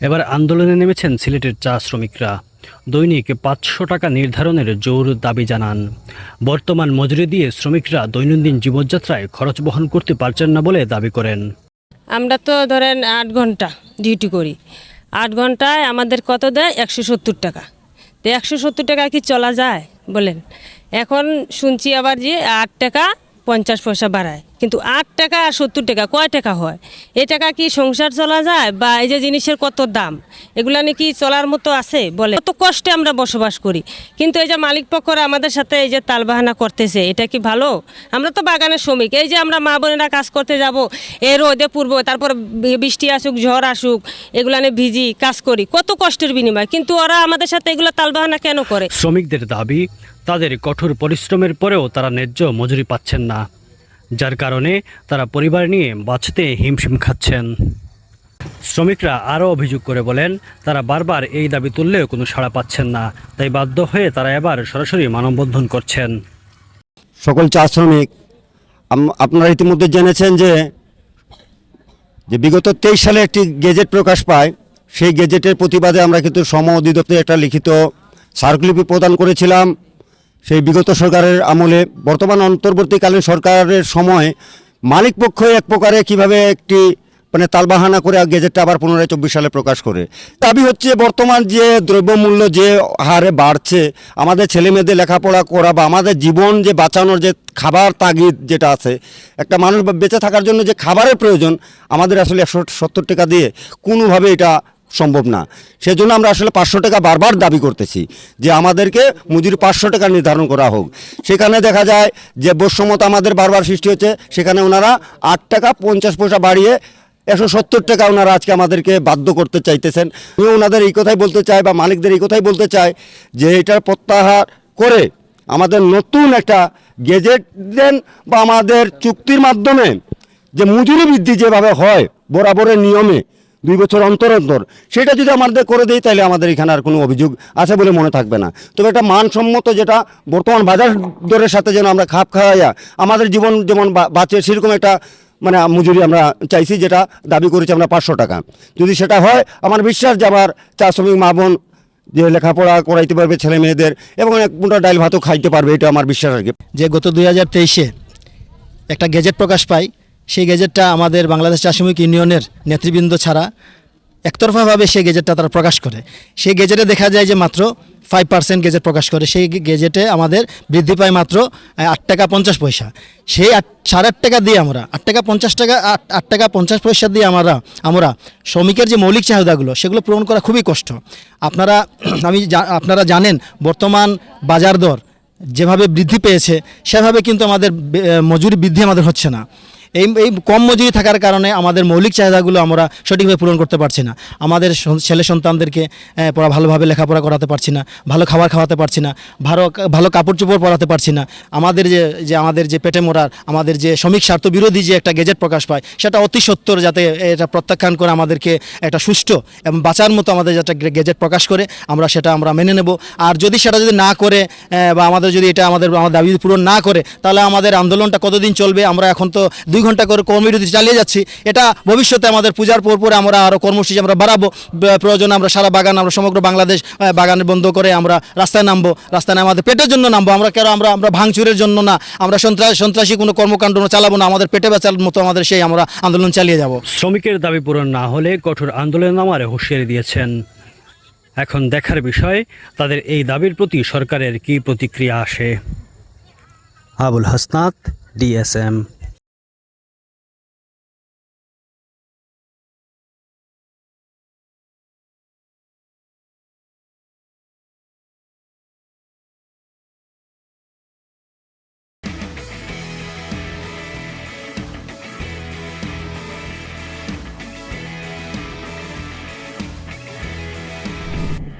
এবার আন্দোলনে নেমেছেন সিলেটের চা শ্রমিকরা। দৈনিক পাঁচশো টাকা নির্ধারণের জোর দাবি জানান। বর্তমান মজুরি দিয়ে শ্রমিকরা দৈনন্দিন জীবনযাত্রায় খরচ বহন করতে পারছেন না বলে দাবি করেন। আমরা তো ধরেন আট ঘণ্টা ডিউটি করি। আট ঘন্টায় আমাদের কত দেয়? একশো সত্তর টাকা। তো একশো সত্তর টাকা কি চলা যায় বলেন? এখন শুনছি আবার যে আট টাকা পঞ্চাশ পয়সা বাড়ায়। কিন্তু আট টাকা আর সত্তর টাকা, কয় টাকা হয়? এ টাকা কি সংসার চলা যায় বা এই যে জিনিসের কত দাম? এগুলা নাকি চলার মতো আছে বলে? কত কষ্টে আমরা বসবাস করি। কিন্তু এই যে মালিক পক্ষরা আমাদের সাথে এই যে তালবাহানা করতেছে, এটা কি ভালো? আমরা তো বাগানের শ্রমিক, এই যে আমরা মা বোনেরা কাজ করতে যাব, এ রোদে পূর্ব, তারপর বৃষ্টি আসুক, ঝড় আসুক, এগুলা নিয়ে ভিজি কাজ করি, কত কষ্টের বিনিময়। কিন্তু ওরা আমাদের সাথে এগুলো তালবাহানা কেন করে? শ্রমিকদের দাবি, তাদের কঠোর পরিশ্রমের পরেও তারা ন্যায্য মজুরি পাচ্ছেন না। যার কারণে তারা পরিবার নিয়ে বাঁচতে হিমশিম খাচ্ছেন। শ্রমিকরা আরও অভিযোগ করে বলেন, তারা বারবার এই দাবি তুললেও কোনো সাড়া পাচ্ছেন না। তাই বাধ্য হয়ে তারা এবার সরাসরি মানববন্ধন করছেন। সকল চা শ্রমিক আপনারা ইতিমধ্যে জেনেছেন যে যে বিগত তেইশ সালে একটি গেজেট প্রকাশ পায়। সেই গেজেটের প্রতিবাদে আমরা কিন্তু শ্রম অধিদপ্তরে একটা লিখিত স্মারকলিপি প্রদান করেছিলাম। সেই বিগত সরকারের আমলে বর্তমান অন্তর্বর্তীকালীন সরকারের সময় মালিক পক্ষ এক প্রকারে কীভাবে একটি মানে তালবাহানা করে গেজেটটা আবার পুনরায় চব্বিশ সালে প্রকাশ করে। দাবি হচ্ছে বর্তমান যে দ্রব্যমূল্য যে হারে বাড়ছে, আমাদের ছেলে মেয়েদের লেখাপড়া করা বা আমাদের জীবন যে বাঁচানোর যে খাবার তাগিদ যেটা আছে, একটা মানুষ বেঁচে থাকার জন্য যে খাবারের প্রয়োজন, আমাদের আসলে একশো সত্তর টাকা দিয়ে কোনোভাবে এটা সম্ভব না। সেজন্য আমরা আসলে পাঁচশো টাকা বারবার দাবি করতেছি যে আমাদেরকে মজুরি পাঁচশো টাকা নির্ধারণ করা হোক। সেখানে দেখা যায় যে বৈষম্যতা আমাদের বারবার সৃষ্টি হচ্ছে, সেখানে ওনারা আট টাকা পঞ্চাশ পয়সা বাড়িয়ে একশো সত্তর টাকা ওনারা আজকে আমাদেরকে বাধ্য করতে চাইতেছেন। আমি ওনাদের এই কথাই বলতে চাই বা মালিকদের এই কথাই বলতে চাই যে এটার প্রত্যাহার করে আমাদের নতুন একটা গেজেট দেন বা আমাদের চুক্তির মাধ্যমে যে মজুরি বৃদ্ধি যেভাবে হয়, বরাবরের নিয়মে দুই বছর অন্তর অন্তর। সেটা যদি আমাদের করে দেয় তাহলে আমাদের এখানে আর কোনো অভিযোগ আছে বলে মনে থাকবে না। তবে একটা মানসম্মত যেটা বর্তমান বাজার দরের সাথে যেন আমরা খাপ খাওয়াইয়া আমাদের জীবন যেমন বাঁচে সেরকম একটা মানে মজুরি আমরা চাইছি, যেটা দাবি করেছি আমরা পাঁচশো টাকা। যদি সেটা হয়, আমার বিশ্বাস যে আমার চা শ্রমিক মা বোন যে লেখাপড়া করাইতে পারবে, ছেলে মেয়েদের, এবং এক মুঠো ডাইল ভাতও খাইতে পারবে, এটা আমার বিশ্বাস আর কি। যে গত দুই হাজার তেইশে একটা গেজেট প্রকাশ পায় সেই গেজেটটা আমাদের বাংলাদেশ চাষমিক ইউনিয়নের নেতৃবৃন্দ ছাড়া একতরফাভাবে সেই গেজেটটা তারা প্রকাশ করে। সেই গেজেটে দেখা যায় যে মাত্র ফাইভ পার্সেন্ট গেজেট প্রকাশ করে। সেই গেজেটে আমাদের বৃদ্ধি পায় মাত্র আট টাকা পঞ্চাশ পয়সা। সেই আট, সাড়ে আট টাকা দিয়ে আমরা, আট টাকা পঞ্চাশ টাকা, আট আট টাকা পঞ্চাশ পয়সা দিয়ে আমরা আমরা শ্রমিকের যে মৌলিক চাহিদাগুলো, সেগুলো পূরণ করা খুবই কষ্ট। আপনারা, আমি আপনারা জানেন, বর্তমান বাজার দর যেভাবে বৃদ্ধি পেয়েছে, সেভাবে কিন্তু আমাদের মজুরি বৃদ্ধি আমাদের হচ্ছে না। এই এই কম মজুরি থাকার কারণে আমাদের মৌলিক চাহিদাগুলো আমরা সঠিকভাবে পূরণ করতে পারছি না। আমাদের ছেলে সন্তানদেরকে পড়া ভালোভাবে লেখাপড়া করাতে পারছি না, ভালো খাবার খাওয়াতে পারছি না, ভালো ভালো কাপড় চোপড় পরাতে পারছি না। আমাদের যে যে আমাদের যে পেটে মোড়ার আমাদের যে শ্রমিক স্বার্থ বিরোধী যে একটা গেজেট প্রকাশ পায়, সেটা অতি সত্তর যাতে এটা প্রত্যাখ্যান করে আমাদেরকে একটা সুষ্ঠু এবং বাঁচার মতো আমাদের যাতে গেজেট প্রকাশ করে, আমরা সেটা আমরা মেনে নেব। আর যদি সেটা যদি না করে বা আমাদের যদি এটা আমাদের আমার দাবি পূরণ না করে, তাহলে আমাদের আন্দোলনটা কতদিন চলবে? আমরা এখন তো দুই ঘণ্টা করে কর্মবিরতি চালিয়ে যাচ্ছি। এটা ভবিষ্যতে আমাদের পূজার পর পরে আমরা আরও কর্মসূচি আমরা বাড়াবো। প্রয়োজনে আমরা সারা বাগান আমরা সমগ্র বাংলাদেশ বাগান বন্ধ করে আমরা রাস্তায় নামবো। রাস্তায় আমাদের পেটের জন্য নামবো। আমরা কেন আমরা আমরা ভাঙচুরের জন্য না। আমরা সন্ত্রাস সন্ত্রাসী কোনো কর্মকাণ্ড চালাবো না। আমাদের পেটে বেচার মতো আমাদের সেই আমরা আন্দোলন চালিয়ে যাব। শ্রমিকের দাবি পূরণ না হলে কঠোর আন্দোলন নামার হুঁশিয়ারি দিয়েছেন। এখন দেখার বিষয় তাদের এই দাবির প্রতি সরকারের কী প্রতিক্রিয়া আসে? আবুল হাসনাত ডিএসএম।